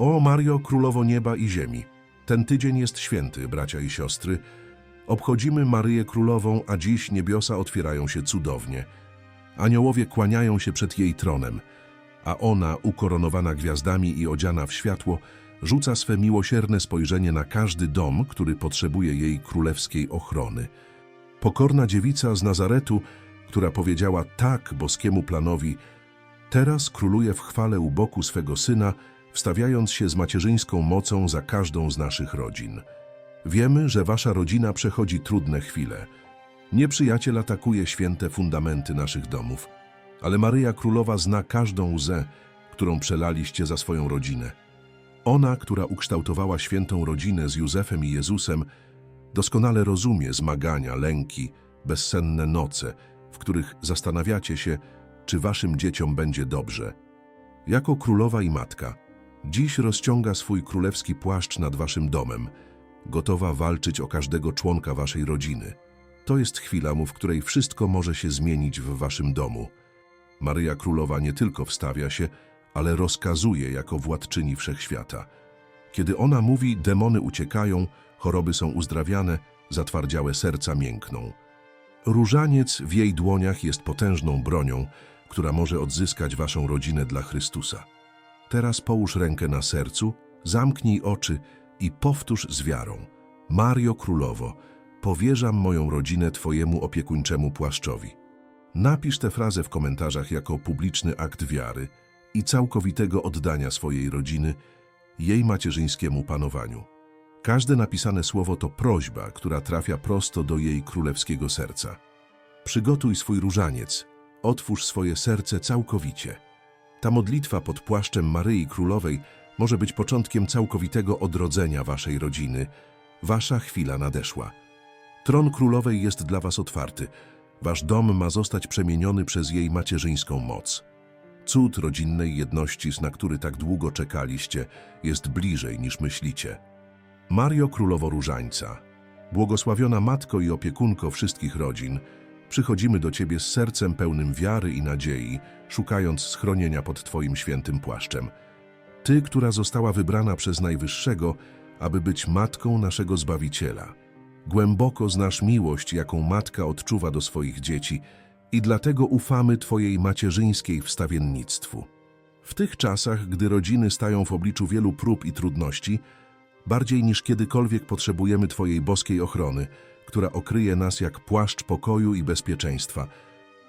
O Mario, Królowo Nieba i Ziemi, ten tydzień jest święty, bracia i siostry. Obchodzimy Maryję Królową, a dziś niebiosa otwierają się cudownie. Aniołowie kłaniają się przed jej tronem, a ona, ukoronowana gwiazdami i odziana w światło, rzuca swe miłosierne spojrzenie na każdy dom, który potrzebuje jej królewskiej ochrony. Pokorna dziewica z Nazaretu, która powiedziała tak boskiemu planowi, teraz króluje w chwale u boku swego syna, wstawiając się z macierzyńską mocą za każdą z naszych rodzin. Wiemy, że wasza rodzina przechodzi trudne chwile. Nieprzyjaciel atakuje święte fundamenty naszych domów, ale Maryja Królowa zna każdą łzę, którą przelaliście za swoją rodzinę. Ona, która ukształtowała świętą rodzinę z Józefem i Jezusem, doskonale rozumie zmagania, lęki, bezsenne noce, w których zastanawiacie się, czy waszym dzieciom będzie dobrze. Jako królowa i matka, dziś rozciąga swój królewski płaszcz nad waszym domem, gotowa walczyć o każdego członka waszej rodziny. To jest chwila, w której wszystko może się zmienić w waszym domu. Maryja Królowa nie tylko wstawia się, ale rozkazuje jako władczyni wszechświata. Kiedy ona mówi, demony uciekają, choroby są uzdrawiane, zatwardziałe serca miękną. Różaniec w jej dłoniach jest potężną bronią, która może odzyskać waszą rodzinę dla Chrystusa. Teraz połóż rękę na sercu, zamknij oczy i powtórz z wiarą. Mario Królowo, powierzam moją rodzinę Twojemu opiekuńczemu płaszczowi. Napisz tę frazę w komentarzach jako publiczny akt wiary i całkowitego oddania swojej rodziny jej macierzyńskiemu panowaniu. Każde napisane słowo to prośba, która trafia prosto do jej królewskiego serca. Przygotuj swój różaniec, otwórz swoje serce całkowicie. Ta modlitwa pod płaszczem Maryi Królowej może być początkiem całkowitego odrodzenia waszej rodziny. Wasza chwila nadeszła. Tron królowej jest dla was otwarty. Wasz dom ma zostać przemieniony przez jej macierzyńską moc. Cud rodzinnej jedności, na który tak długo czekaliście, jest bliżej niż myślicie. Mario Królowo Różańca, błogosławiona matko i opiekunko wszystkich rodzin, przychodzimy do Ciebie z sercem pełnym wiary i nadziei, szukając schronienia pod Twoim świętym płaszczem. Ty, która została wybrana przez Najwyższego, aby być matką naszego Zbawiciela. Głęboko znasz miłość, jaką matka odczuwa do swoich dzieci i dlatego ufamy Twojej macierzyńskiej wstawiennictwu. W tych czasach, gdy rodziny stają w obliczu wielu prób i trudności, bardziej niż kiedykolwiek potrzebujemy Twojej boskiej ochrony, która okryje nas jak płaszcz pokoju i bezpieczeństwa.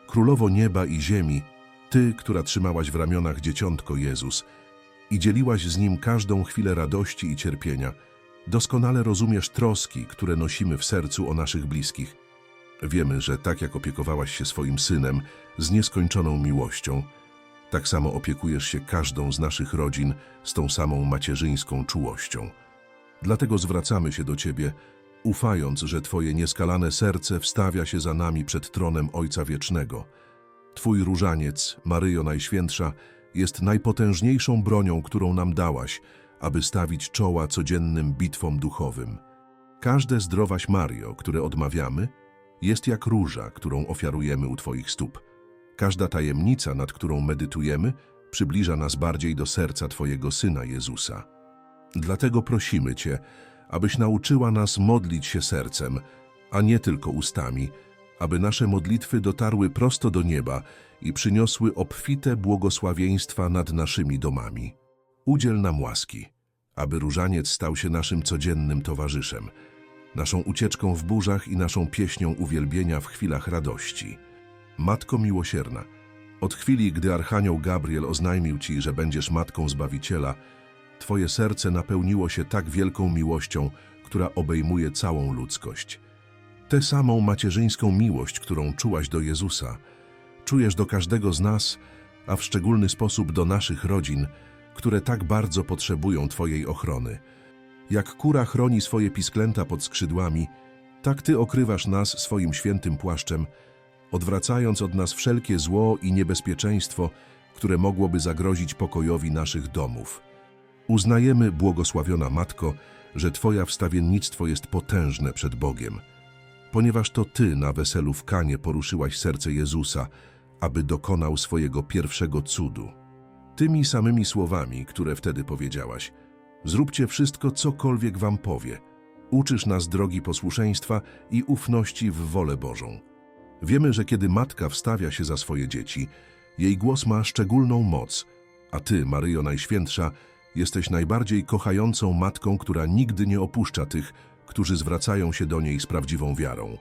Królowo nieba i ziemi, Ty, która trzymałaś w ramionach dzieciątko Jezus i dzieliłaś z Nim każdą chwilę radości i cierpienia, doskonale rozumiesz troski, które nosimy w sercu o naszych bliskich. Wiemy, że tak jak opiekowałaś się swoim synem z nieskończoną miłością, tak samo opiekujesz się każdą z naszych rodzin z tą samą macierzyńską czułością. Dlatego zwracamy się do Ciebie, ufając, że Twoje nieskalane serce wstawia się za nami przed tronem Ojca Wiecznego. Twój różaniec, Maryjo Najświętsza, jest najpotężniejszą bronią, którą nam dałaś, aby stawić czoła codziennym bitwom duchowym. Każde zdrowaś Mario, które odmawiamy, jest jak róża, którą ofiarujemy u Twoich stóp. Każda tajemnica, nad którą medytujemy, przybliża nas bardziej do serca Twojego Syna Jezusa. Dlatego prosimy Cię, abyś nauczyła nas modlić się sercem, a nie tylko ustami, aby nasze modlitwy dotarły prosto do nieba i przyniosły obfite błogosławieństwa nad naszymi domami. Udziel nam łaski, aby różaniec stał się naszym codziennym towarzyszem, naszą ucieczką w burzach i naszą pieśnią uwielbienia w chwilach radości. Matko miłosierna, od chwili, gdy Archanioł Gabriel oznajmił Ci, że będziesz Matką Zbawiciela, Twoje serce napełniło się tak wielką miłością, która obejmuje całą ludzkość. Tę samą macierzyńską miłość, którą czułaś do Jezusa, czujesz do każdego z nas, a w szczególny sposób do naszych rodzin, które tak bardzo potrzebują Twojej ochrony. Jak kura chroni swoje pisklęta pod skrzydłami, tak Ty okrywasz nas swoim świętym płaszczem, odwracając od nas wszelkie zło i niebezpieczeństwo, które mogłoby zagrozić pokojowi naszych domów. Uznajemy, błogosławiona Matko, że Twoja wstawiennictwo jest potężne przed Bogiem, ponieważ to Ty na weselu w Kanie poruszyłaś serce Jezusa, aby dokonał swojego pierwszego cudu. tymi samymi słowami, które wtedy powiedziałaś. Zróbcie wszystko, cokolwiek wam powie. Uczysz nas drogi posłuszeństwa i ufności w wolę Bożą. Wiemy, że kiedy matka wstawia się za swoje dzieci, jej głos ma szczególną moc, a Ty, Maryjo Najświętsza, jesteś najbardziej kochającą matką, która nigdy nie opuszcza tych, którzy zwracają się do niej z prawdziwą wiarą.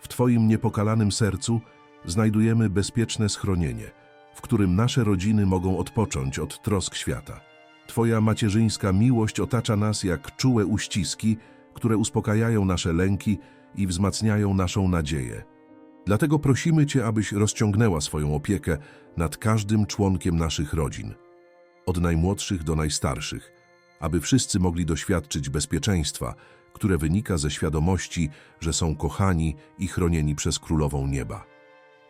W Twoim niepokalanym sercu znajdujemy bezpieczne schronienie, w którym nasze rodziny mogą odpocząć od trosk świata. Twoja macierzyńska miłość otacza nas jak czułe uściski, które uspokajają nasze lęki i wzmacniają naszą nadzieję. Dlatego prosimy Cię, abyś rozciągnęła swoją opiekę nad każdym członkiem naszych rodzin, od najmłodszych do najstarszych, aby wszyscy mogli doświadczyć bezpieczeństwa, które wynika ze świadomości, że są kochani i chronieni przez Królową Nieba.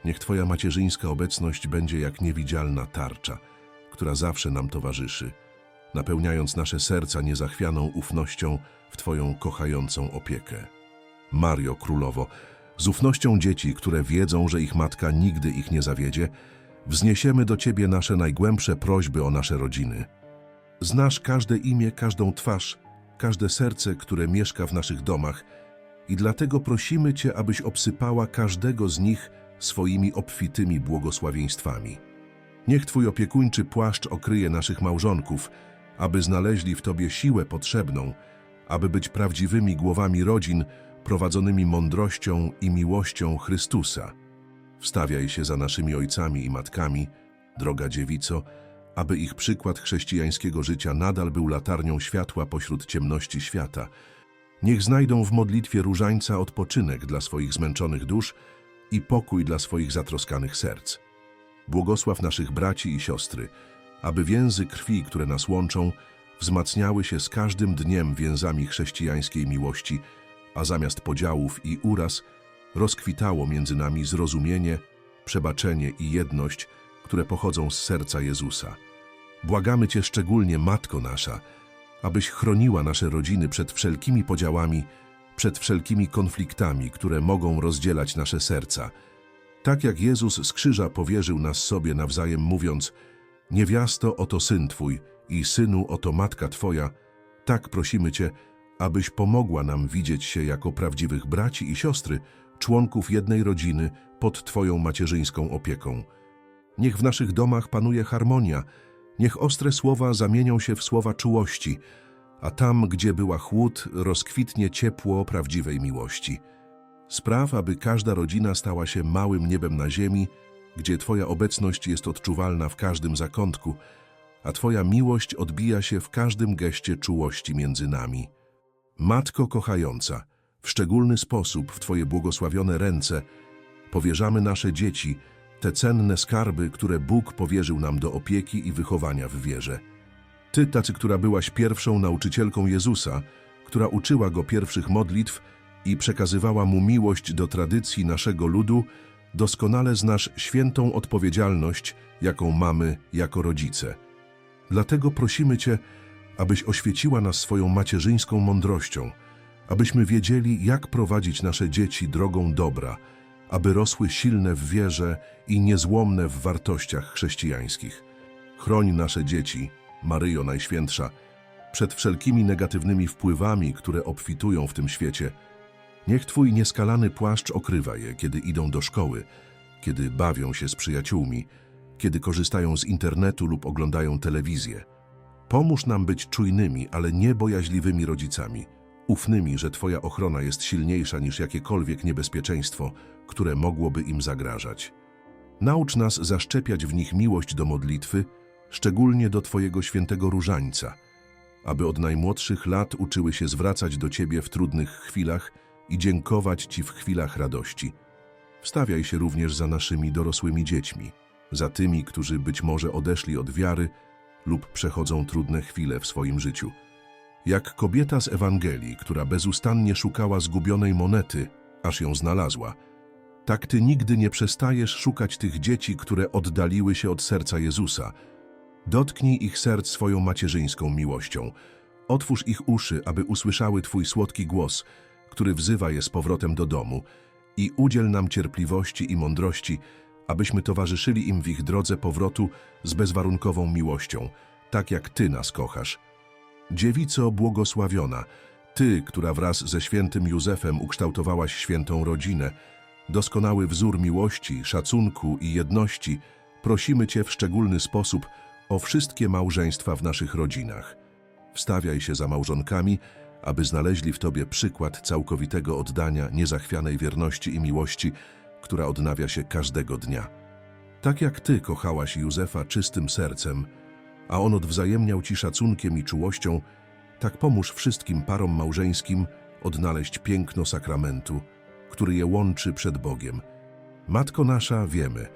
Niech Twoja macierzyńska obecność będzie jak niewidzialna tarcza, która zawsze nam towarzyszy, napełniając nasze serca niezachwianą ufnością w Twoją kochającą opiekę. Mario Królowo, z ufnością dzieci, które wiedzą, że ich matka nigdy ich nie zawiedzie, wzniesiemy do Ciebie nasze najgłębsze prośby o nasze rodziny. Znasz każde imię, każdą twarz, każde serce, które mieszka w naszych domach i dlatego prosimy Cię, abyś obsypała każdego z nich swoimi obfitymi błogosławieństwami. Niech Twój opiekuńczy płaszcz okryje naszych małżonków, aby znaleźli w Tobie siłę potrzebną, aby być prawdziwymi głowami rodzin prowadzonymi mądrością i miłością Chrystusa. Wstawiaj się za naszymi ojcami i matkami, droga dziewico, aby ich przykład chrześcijańskiego życia nadal był latarnią światła pośród ciemności świata. Niech znajdą w modlitwie różańca odpoczynek dla swoich zmęczonych dusz i pokój dla swoich zatroskanych serc. Błogosław naszych braci i siostry, aby więzy krwi, które nas łączą, wzmacniały się z każdym dniem więzami chrześcijańskiej miłości, a zamiast podziałów i uraz rozkwitało między nami zrozumienie, przebaczenie i jedność, które pochodzą z serca Jezusa. Błagamy Cię szczególnie, Matko nasza, abyś chroniła nasze rodziny przed wszelkimi podziałami, przed wszelkimi konfliktami, które mogą rozdzielać nasze serca. Tak jak Jezus z krzyża powierzył nas sobie nawzajem, mówiąc: Niewiasto, oto syn Twój i synu, oto matka Twoja, tak prosimy Cię, abyś pomogła nam widzieć się jako prawdziwych braci i siostry, członków jednej rodziny pod Twoją macierzyńską opieką. Niech w naszych domach panuje harmonia, niech ostre słowa zamienią się w słowa czułości, a tam, gdzie była chłód, rozkwitnie ciepło prawdziwej miłości. Spraw, aby każda rodzina stała się małym niebem na ziemi, gdzie Twoja obecność jest odczuwalna w każdym zakątku, a Twoja miłość odbija się w każdym geście czułości między nami. Matko kochająca, w szczególny sposób w Twoje błogosławione ręce powierzamy nasze dzieci, te cenne skarby, które Bóg powierzył nam do opieki i wychowania w wierze. Ty, tacy, która byłaś pierwszą nauczycielką Jezusa, która uczyła Go pierwszych modlitw i przekazywała Mu miłość do tradycji naszego ludu, doskonale znasz świętą odpowiedzialność, jaką mamy jako rodzice. Dlatego prosimy Cię, abyś oświeciła nas swoją macierzyńską mądrością, abyśmy wiedzieli, jak prowadzić nasze dzieci drogą dobra, aby rosły silne w wierze i niezłomne w wartościach chrześcijańskich. Chroń nasze dzieci, Maryjo Najświętsza, przed wszelkimi negatywnymi wpływami, które obfitują w tym świecie. Niech Twój nieskalany płaszcz okrywa je, kiedy idą do szkoły, kiedy bawią się z przyjaciółmi, kiedy korzystają z internetu lub oglądają telewizję. Pomóż nam być czujnymi, ale nie bojaźliwymi rodzicami, ufnymi, że Twoja ochrona jest silniejsza niż jakiekolwiek niebezpieczeństwo, które mogłoby im zagrażać. Naucz nas zaszczepiać w nich miłość do modlitwy, szczególnie do Twojego świętego różańca, aby od najmłodszych lat uczyły się zwracać do Ciebie w trudnych chwilach i dziękować Ci w chwilach radości. Wstawiaj się również za naszymi dorosłymi dziećmi, za tymi, którzy być może odeszli od wiary lub przechodzą trudne chwile w swoim życiu. Jak kobieta z Ewangelii, która bezustannie szukała zgubionej monety, aż ją znalazła, tak Ty nigdy nie przestajesz szukać tych dzieci, które oddaliły się od serca Jezusa. Dotknij ich serc swoją macierzyńską miłością. Otwórz ich uszy, aby usłyszały Twój słodki głos, który wzywa je z powrotem do domu i udziel nam cierpliwości i mądrości, abyśmy towarzyszyli im w ich drodze powrotu z bezwarunkową miłością, tak jak Ty nas kochasz. Dziewico błogosławiona, Ty, która wraz ze świętym Józefem ukształtowałaś świętą rodzinę, doskonały wzór miłości, szacunku i jedności, prosimy Cię w szczególny sposób o wszystkie małżeństwa w naszych rodzinach. Wstawiaj się za małżonkami, aby znaleźli w Tobie przykład całkowitego oddania, niezachwianej wierności i miłości, która odnawia się każdego dnia. Tak jak Ty kochałaś Józefa czystym sercem, a on odwzajemniał Ci szacunkiem i czułością, tak pomóż wszystkim parom małżeńskim odnaleźć piękno sakramentu, który je łączy przed Bogiem. Matko nasza, wiemy,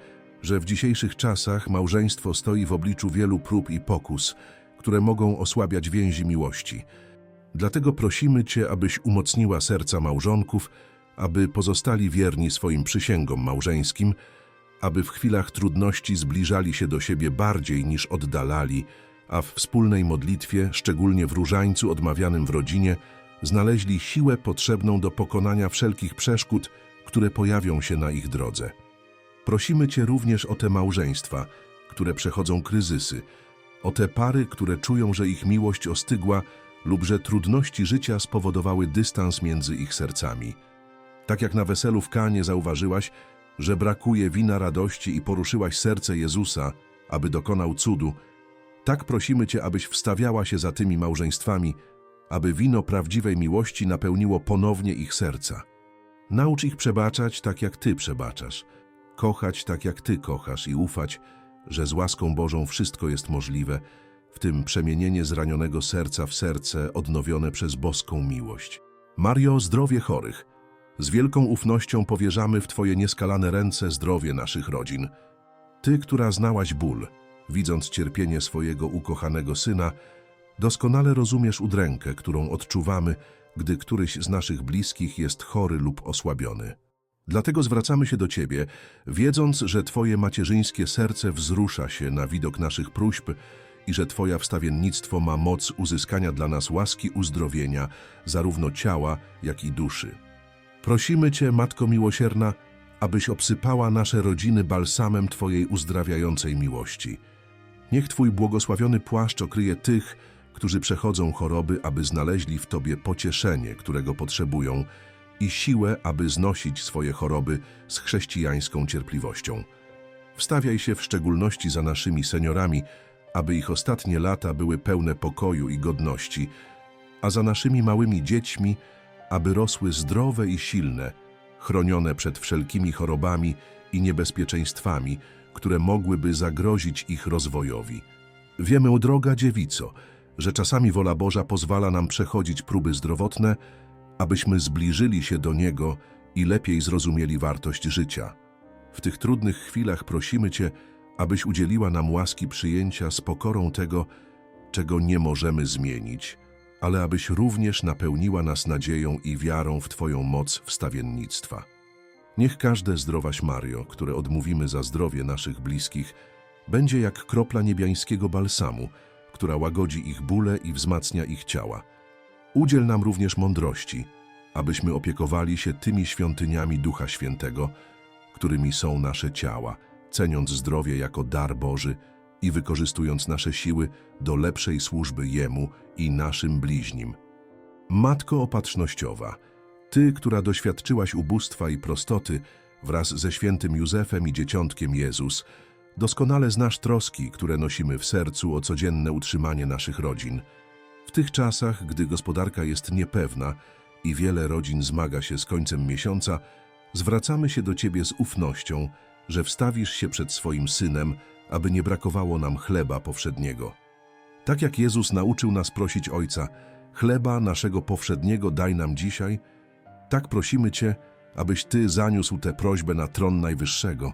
że w dzisiejszych czasach małżeństwo stoi w obliczu wielu prób i pokus, które mogą osłabiać więzi miłości. Dlatego prosimy Cię, abyś umocniła serca małżonków, aby pozostali wierni swoim przysięgom małżeńskim, aby w chwilach trudności zbliżali się do siebie bardziej niż oddalali, a w wspólnej modlitwie, szczególnie w różańcu odmawianym w rodzinie, znaleźli siłę potrzebną do pokonania wszelkich przeszkód, które pojawią się na ich drodze. Prosimy Cię również o te małżeństwa, które przechodzą kryzysy, o te pary, które czują, że ich miłość ostygła lub że trudności życia spowodowały dystans między ich sercami. Tak jak na weselu w Kanie zauważyłaś, że brakuje wina radości i poruszyłaś serce Jezusa, aby dokonał cudu, tak prosimy Cię, abyś wstawiała się za tymi małżeństwami, aby wino prawdziwej miłości napełniło ponownie ich serca. Naucz ich przebaczać tak, jak Ty przebaczasz, kochać tak, jak Ty kochasz i ufać, że z łaską Bożą wszystko jest możliwe, w tym przemienienie zranionego serca w serce odnowione przez boską miłość. Mario, zdrowie chorych. Z wielką ufnością powierzamy w Twoje nieskalane ręce zdrowie naszych rodzin. Ty, która znałaś ból, widząc cierpienie swojego ukochanego syna, doskonale rozumiesz udrękę, którą odczuwamy, gdy któryś z naszych bliskich jest chory lub osłabiony. Dlatego zwracamy się do Ciebie, wiedząc, że Twoje macierzyńskie serce wzrusza się na widok naszych próśb i że Twoja wstawiennictwo ma moc uzyskania dla nas łaski uzdrowienia, zarówno ciała, jak i duszy. Prosimy Cię, Matko Miłosierna, abyś obsypała nasze rodziny balsamem Twojej uzdrawiającej miłości. Niech Twój błogosławiony płaszcz okryje tych, którzy przechodzą choroby, aby znaleźli w Tobie pocieszenie, którego potrzebują, i siłę, aby znosić swoje choroby z chrześcijańską cierpliwością. Wstawiaj się w szczególności za naszymi seniorami, aby ich ostatnie lata były pełne pokoju i godności, a za naszymi małymi dziećmi, aby rosły zdrowe i silne, chronione przed wszelkimi chorobami i niebezpieczeństwami, które mogłyby zagrozić ich rozwojowi. Wiemy, o droga dziewico, że czasami wola Boża pozwala nam przechodzić próby zdrowotne, abyśmy zbliżyli się do Niego i lepiej zrozumieli wartość życia. W tych trudnych chwilach prosimy Cię, abyś udzieliła nam łaski przyjęcia z pokorą tego, czego nie możemy zmienić, ale abyś również napełniła nas nadzieją i wiarą w Twoją moc wstawiennictwa. Niech każde zdrowaś Mario, które odmówimy za zdrowie naszych bliskich, będzie jak kropla niebiańskiego balsamu, która łagodzi ich bóle i wzmacnia ich ciała. Udziel nam również mądrości, abyśmy opiekowali się tymi świątyniami Ducha Świętego, którymi są nasze ciała, ceniąc zdrowie jako dar Boży i wykorzystując nasze siły do lepszej służby Jemu i naszym bliźnim. Matko Opatrznościowa, Ty, która doświadczyłaś ubóstwa i prostoty wraz ze świętym Józefem i dzieciątkiem Jezus, doskonale znasz troski, które nosimy w sercu o codzienne utrzymanie naszych rodzin. W tych czasach, gdy gospodarka jest niepewna i wiele rodzin zmaga się z końcem miesiąca, zwracamy się do Ciebie z ufnością, że wstawisz się przed swoim Synem, aby nie brakowało nam chleba powszedniego. Tak jak Jezus nauczył nas prosić Ojca, chleba naszego powszedniego daj nam dzisiaj, tak prosimy Cię, abyś Ty zaniósł tę prośbę na tron Najwyższego.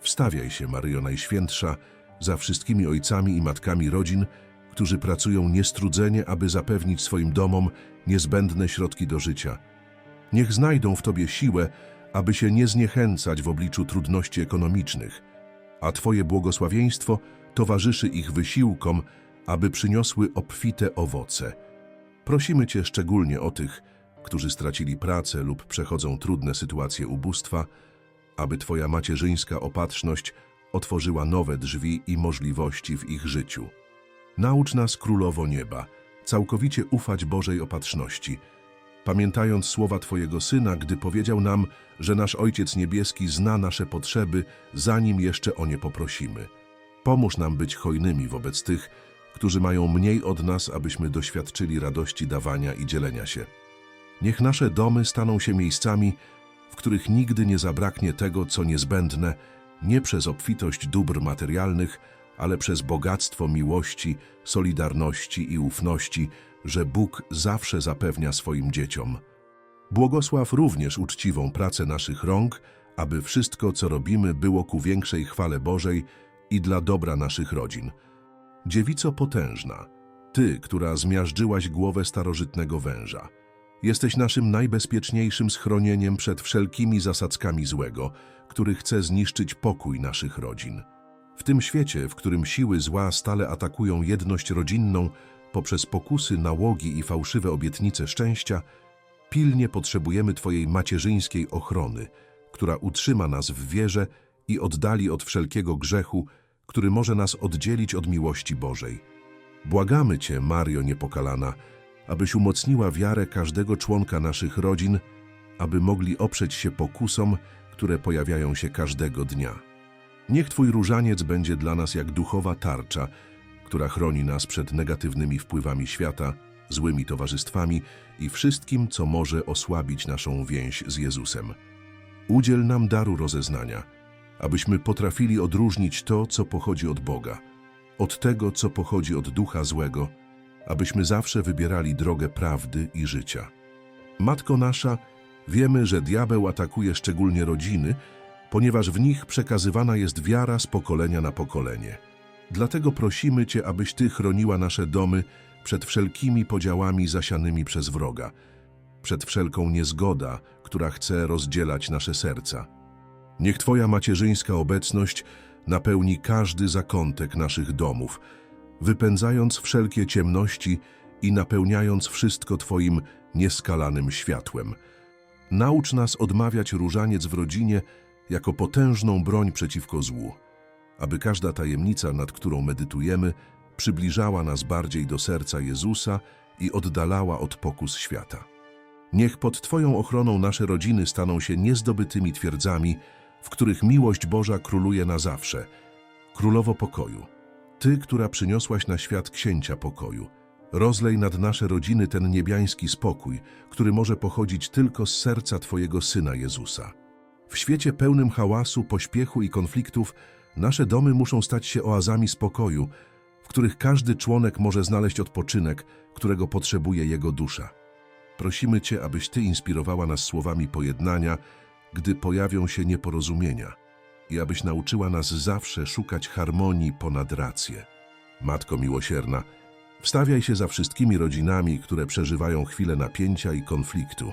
Wstawiaj się, Maryjo Najświętsza, za wszystkimi ojcami i matkami rodzin, którzy pracują niestrudzenie, aby zapewnić swoim domom niezbędne środki do życia. Niech znajdą w Tobie siłę, aby się nie zniechęcać w obliczu trudności ekonomicznych, a Twoje błogosławieństwo towarzyszy ich wysiłkom, aby przyniosły obfite owoce. Prosimy Cię szczególnie o tych, którzy stracili pracę lub przechodzą trudne sytuacje ubóstwa, aby Twoja macierzyńska opatrzność otworzyła nowe drzwi i możliwości w ich życiu. Naucz nas, Królowo Nieba, całkowicie ufać Bożej opatrzności, pamiętając słowa Twojego Syna, gdy powiedział nam, że nasz Ojciec Niebieski zna nasze potrzeby, zanim jeszcze o nie poprosimy. Pomóż nam być hojnymi wobec tych, którzy mają mniej od nas, abyśmy doświadczyli radości dawania i dzielenia się. Niech nasze domy staną się miejscami, w których nigdy nie zabraknie tego, co niezbędne, nie przez obfitość dóbr materialnych, ale przez bogactwo miłości, solidarności i ufności, że Bóg zawsze zapewnia swoim dzieciom. Błogosław również uczciwą pracę naszych rąk, aby wszystko, co robimy, było ku większej chwale Bożej i dla dobra naszych rodzin. Dziewico potężna, Ty, która zmiażdżyłaś głowę starożytnego węża, jesteś naszym najbezpieczniejszym schronieniem przed wszelkimi zasadzkami złego, który chce zniszczyć pokój naszych rodzin. W tym świecie, w którym siły zła stale atakują jedność rodzinną poprzez pokusy, nałogi i fałszywe obietnice szczęścia, pilnie potrzebujemy Twojej macierzyńskiej ochrony, która utrzyma nas w wierze i oddali od wszelkiego grzechu, który może nas oddzielić od miłości Bożej. Błagamy Cię, Mario Niepokalana, abyś umocniła wiarę każdego członka naszych rodzin, aby mogli oprzeć się pokusom, które pojawiają się każdego dnia. Niech Twój różaniec będzie dla nas jak duchowa tarcza, która chroni nas przed negatywnymi wpływami świata, złymi towarzystwami i wszystkim, co może osłabić naszą więź z Jezusem. Udziel nam daru rozeznania, abyśmy potrafili odróżnić to, co pochodzi od Boga, od tego, co pochodzi od ducha złego, abyśmy zawsze wybierali drogę prawdy i życia. Matko nasza, wiemy, że diabeł atakuje szczególnie rodziny, ponieważ w nich przekazywana jest wiara z pokolenia na pokolenie. Dlatego prosimy Cię, abyś Ty chroniła nasze domy przed wszelkimi podziałami zasianymi przez wroga, przed wszelką niezgoda, która chce rozdzielać nasze serca. Niech Twoja macierzyńska obecność napełni każdy zakątek naszych domów, wypędzając wszelkie ciemności i napełniając wszystko Twoim nieskalanym światłem. Naucz nas odmawiać różaniec w rodzinie jako potężną broń przeciwko złu, aby każda tajemnica, nad którą medytujemy, przybliżała nas bardziej do serca Jezusa i oddalała od pokus świata. Niech pod Twoją ochroną nasze rodziny staną się niezdobytymi twierdzami, w których miłość Boża króluje na zawsze. Królowo pokoju, Ty, która przyniosłaś na świat księcia pokoju, rozlej nad nasze rodziny ten niebiański spokój, który może pochodzić tylko z serca Twojego Syna Jezusa. W świecie pełnym hałasu, pośpiechu i konfliktów, nasze domy muszą stać się oazami spokoju, w których każdy członek może znaleźć odpoczynek, którego potrzebuje jego dusza. Prosimy Cię, abyś Ty inspirowała nas słowami pojednania, gdy pojawią się nieporozumienia i abyś nauczyła nas zawsze szukać harmonii ponad rację. Matko miłosierna, wstawiaj się za wszystkimi rodzinami, które przeżywają chwile napięcia i konfliktu.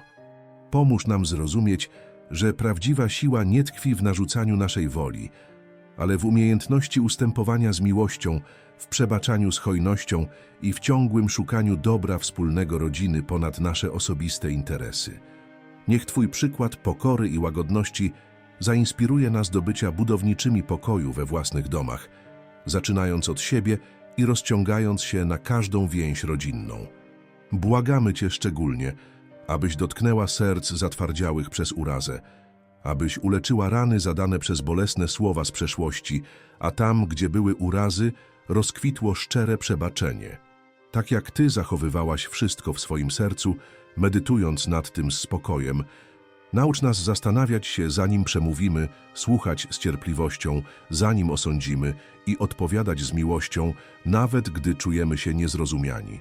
Pomóż nam zrozumieć, że prawdziwa siła nie tkwi w narzucaniu naszej woli, ale w umiejętności ustępowania z miłością, w przebaczaniu z hojnością i w ciągłym szukaniu dobra wspólnego rodziny ponad nasze osobiste interesy. Niech Twój przykład pokory i łagodności zainspiruje nas do bycia budowniczymi pokoju we własnych domach, zaczynając od siebie i rozciągając się na każdą więź rodzinną. Błagamy Cię szczególnie, abyś dotknęła serc zatwardziałych przez urazę, abyś uleczyła rany zadane przez bolesne słowa z przeszłości, a tam, gdzie były urazy, rozkwitło szczere przebaczenie. Tak jak Ty zachowywałaś wszystko w swoim sercu, medytując nad tym z spokojem, naucz nas zastanawiać się, zanim przemówimy, słuchać z cierpliwością, zanim osądzimy i odpowiadać z miłością, nawet gdy czujemy się niezrozumiani.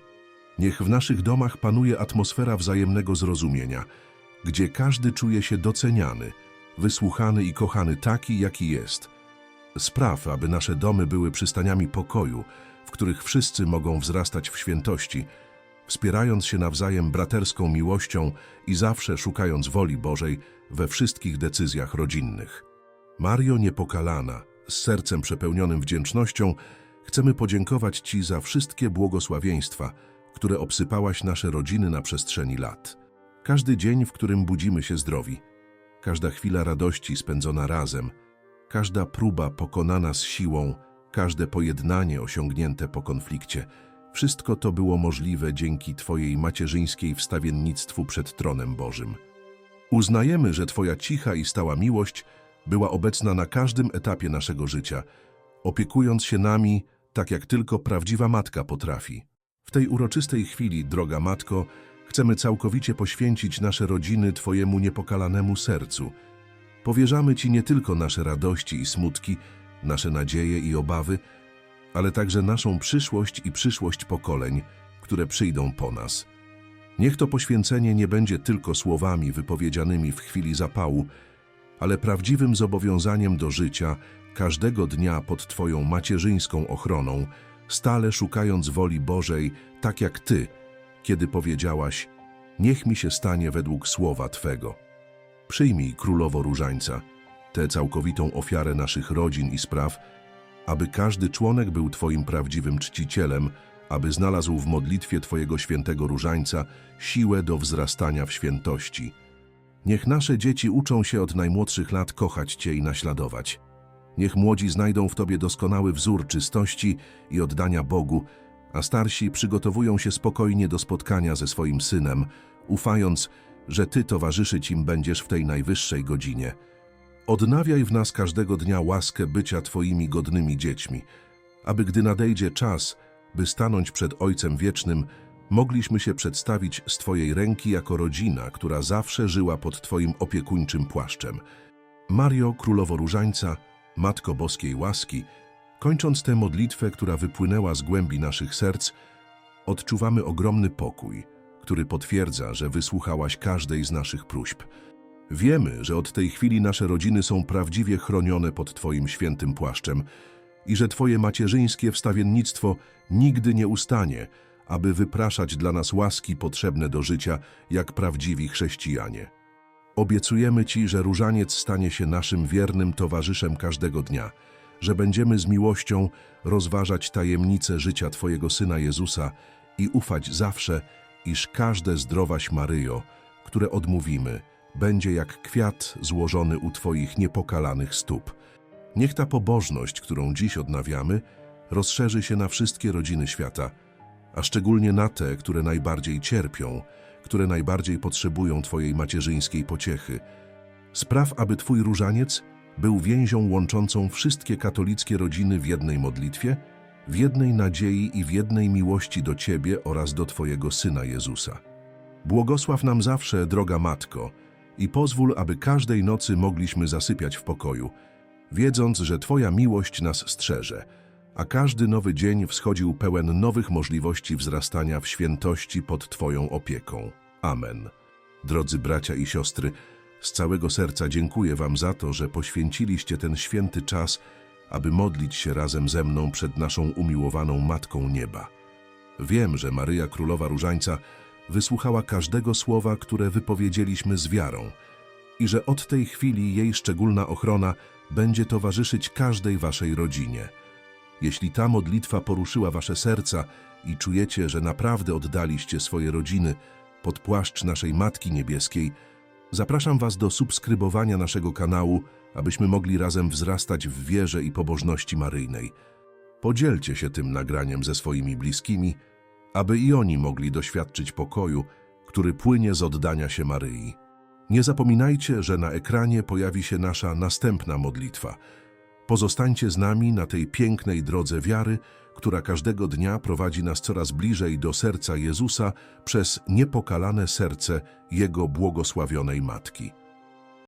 Niech w naszych domach panuje atmosfera wzajemnego zrozumienia, gdzie każdy czuje się doceniany, wysłuchany i kochany taki, jaki jest. Spraw, aby nasze domy były przystaniami pokoju, w których wszyscy mogą wzrastać w świętości, wspierając się nawzajem braterską miłością i zawsze szukając woli Bożej we wszystkich decyzjach rodzinnych. Mario Niepokalana, z sercem przepełnionym wdzięcznością, chcemy podziękować Ci za wszystkie błogosławieństwa, które obsypałaś nasze rodziny na przestrzeni lat. Każdy dzień, w którym budzimy się zdrowi, każda chwila radości spędzona razem, każda próba pokonana z siłą, każde pojednanie osiągnięte po konflikcie, wszystko to było możliwe dzięki Twojej macierzyńskiej wstawiennictwu przed tronem Bożym. Uznajemy, że Twoja cicha i stała miłość była obecna na każdym etapie naszego życia, opiekując się nami tak jak tylko prawdziwa matka potrafi. W tej uroczystej chwili, droga matko, chcemy całkowicie poświęcić nasze rodziny Twojemu niepokalanemu sercu. Powierzamy Ci nie tylko nasze radości i smutki, nasze nadzieje i obawy, ale także naszą przyszłość i przyszłość pokoleń, które przyjdą po nas. Niech to poświęcenie nie będzie tylko słowami wypowiedzianymi w chwili zapału, ale prawdziwym zobowiązaniem do życia każdego dnia pod Twoją macierzyńską ochroną, stale szukając woli Bożej, tak jak Ty, kiedy powiedziałaś: Niech mi się stanie według słowa Twego. Przyjmij, królowo różańca, tę całkowitą ofiarę naszych rodzin i spraw, aby każdy członek był Twoim prawdziwym czcicielem, aby znalazł w modlitwie Twojego świętego różańca siłę do wzrastania w świętości. Niech nasze dzieci uczą się od najmłodszych lat kochać Cię i naśladować. Niech młodzi znajdą w Tobie doskonały wzór czystości i oddania Bogu, a starsi przygotowują się spokojnie do spotkania ze swoim synem, ufając, że Ty towarzyszyć im będziesz w tej najwyższej godzinie. Odnawiaj w nas każdego dnia łaskę bycia Twoimi godnymi dziećmi, aby gdy nadejdzie czas, by stanąć przed Ojcem Wiecznym, mogliśmy się przedstawić z Twojej ręki jako rodzina, która zawsze żyła pod Twoim opiekuńczym płaszczem. Mario, Królowo Różańca, Matko Boskiej Łaski, kończąc tę modlitwę, która wypłynęła z głębi naszych serc, odczuwamy ogromny pokój, który potwierdza, że wysłuchałaś każdej z naszych próśb. Wiemy, że od tej chwili nasze rodziny są prawdziwie chronione pod Twoim świętym płaszczem i że Twoje macierzyńskie wstawiennictwo nigdy nie ustanie, aby wypraszać dla nas łaski potrzebne do życia jak prawdziwi chrześcijanie. Obiecujemy Ci, że różaniec stanie się naszym wiernym towarzyszem każdego dnia, że będziemy z miłością rozważać tajemnice życia Twojego Syna Jezusa i ufać zawsze, iż każde zdrowaś Maryjo, które odmówimy, będzie jak kwiat złożony u Twoich niepokalanych stóp. Niech ta pobożność, którą dziś odnawiamy, rozszerzy się na wszystkie rodziny świata, a szczególnie na te, które najbardziej cierpią, które najbardziej potrzebują Twojej macierzyńskiej pociechy. Spraw, aby Twój różaniec był więzią łączącą wszystkie katolickie rodziny w jednej modlitwie, w jednej nadziei i w jednej miłości do Ciebie oraz do Twojego Syna Jezusa. Błogosław nam zawsze, droga Matko, i pozwól, aby każdej nocy mogliśmy zasypiać w pokoju, wiedząc, że Twoja miłość nas strzeże, a każdy nowy dzień wschodził pełen nowych możliwości wzrastania w świętości pod Twoją opieką. Amen. Drodzy bracia i siostry, z całego serca dziękuję Wam za to, że poświęciliście ten święty czas, aby modlić się razem ze mną przed naszą umiłowaną Matką Nieba. Wiem, że Maryja Królowa Różańca wysłuchała każdego słowa, które wypowiedzieliśmy z wiarą i że od tej chwili jej szczególna ochrona będzie towarzyszyć każdej Waszej rodzinie. Jeśli ta modlitwa poruszyła Wasze serca i czujecie, że naprawdę oddaliście swoje rodziny pod płaszcz naszej Matki Niebieskiej, zapraszam Was do subskrybowania naszego kanału, abyśmy mogli razem wzrastać w wierze i pobożności maryjnej. Podzielcie się tym nagraniem ze swoimi bliskimi, aby i oni mogli doświadczyć pokoju, który płynie z oddania się Maryi. Nie zapominajcie, że na ekranie pojawi się nasza następna modlitwa. Pozostańcie z nami na tej pięknej drodze wiary, która każdego dnia prowadzi nas coraz bliżej do serca Jezusa przez niepokalane serce Jego błogosławionej Matki.